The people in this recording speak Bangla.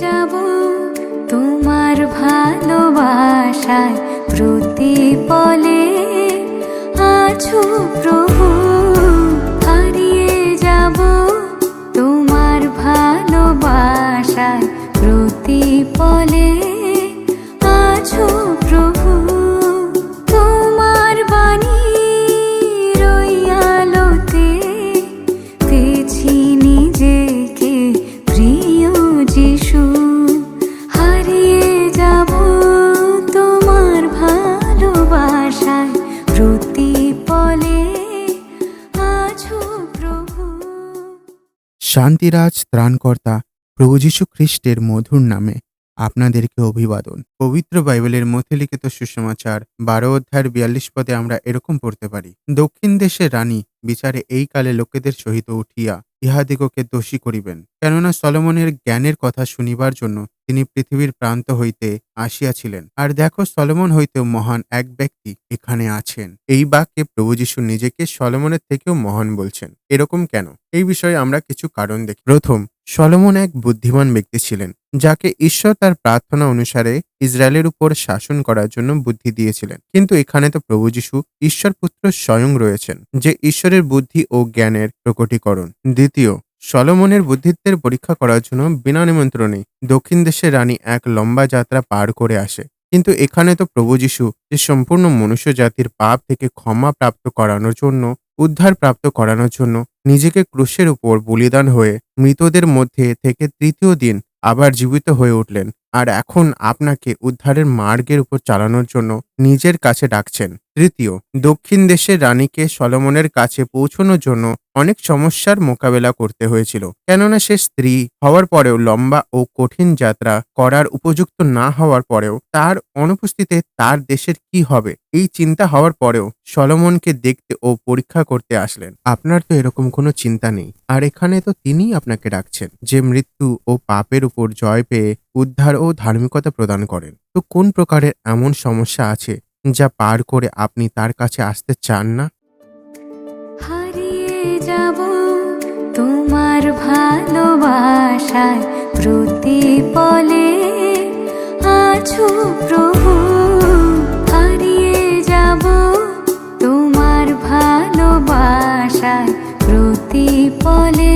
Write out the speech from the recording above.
যাব তোমার ভালোবাসায় প্রতি পলে আছো প্রভু। শান্তিরাজ ত্রাণকর্তা প্রভু যীশু খ্রিস্টের মধুর নামে আপনাদেরকে অভিবাদন। পবিত্র বাইবেলের মধ্যে লিখিত সুসমাচার বারো অধ্যায়ের বিয়াল্লিশ পদে আমরা এরকম পড়তে পারি। দক্ষিণ দেশের রানী বিচারে এই কালে লোকেদের সহিত উঠিয়া ইহাদিগকে দোষী করিবেন। কেননা সলমনের জ্ঞানের কথা শুনিবার জন্য তিনি পৃথিবীর প্রান্ত হইতে আসিয়াছিলেন। আর দেখো সলমন হইতেও মহান এক ব্যক্তি এখানে আছেন। এই বাক্যে প্রভু যীশু নিজেকে সলমনের থেকেও মহান বলছেন। এরকম কেন? এই বিষয়ে আমরা কিছু কারণ দেখি। প্রথম সলমন এক বুদ্ধিমান ব্যক্তি ছিলেন, যাকে ঈশ্বর তার প্রার্থনা অনুসারে ইসরায়েলের উপর শাসন করার জন্য বুদ্ধি দিয়েছিলেন। কিন্তু এখানে তো প্রভু যীশু, ঈশ্বর পুত্র স্বয়ং রয়েছেন, যে ঈশ্বরের বুদ্ধি ও জ্ঞানের প্রকটীকরণ। দ্বিতীয়, সলমনের বুদ্ধিত্বের পরীক্ষা করার জন্য বিনা নিমন্ত্রণে দক্ষিণ দেশের রানী এক লম্বা যাত্রা পার করে আসে। কিন্তু এখানে তো প্রভু যীশু যে সম্পূর্ণ মনুষ্য জাতির পাপ থেকে ক্ষমা প্রাপ্ত করানোর জন্য, উদ্ধার প্রাপ্ত করানোর জন্য নিজেকে ক্রুশের উপর বলিদান হয়ে মৃতদের মধ্যে থেকে তৃতীয় দিন আবার জীবিত হয়ে উঠলেন। আর এখন আপনাকে উদ্ধারের মার্গের উপর চালানোর জন্য নিজের কাছে ডাকছেন। তৃতীয়, দক্ষিণ দেশের রানীকে সলমনের কাছে পৌঁছানোর জন্য অনেক সমস্যার মোকাবেলা করতে হয়েছিল। কেননা সে স্ত্রী হওয়ার পরেও লম্বা ও কঠিন যাত্রা করার উপযুক্ত না হওয়ার পরেও তার অনুপস্থিতিতে তার দেশের কি হবে, এই চিন্তা হওয়ার পরেও সলমনকে দেখতে ও পরীক্ষা করতে আসলেন। আপনার তো এরকম কোনো চিন্তা নেই। আর এখানে তো তিনিই আপনাকে ডাকছেন, যে মৃত্যু ও পাপের উপর জয় পেয়ে উদ্ধার ও ধার্মিকতা প্রদান করেন। তো কোন প্রকারের এমন সমস্যা আছে যা পার করে আপনি তার কাছে আসতে চান না? হারিয়ে যাব তোমার ভালোবাসায় প্রতিপলে। আছো প্রভু, হারিয়ে যাব তোমার ভালোবাসায় প্রতিপলে। আছো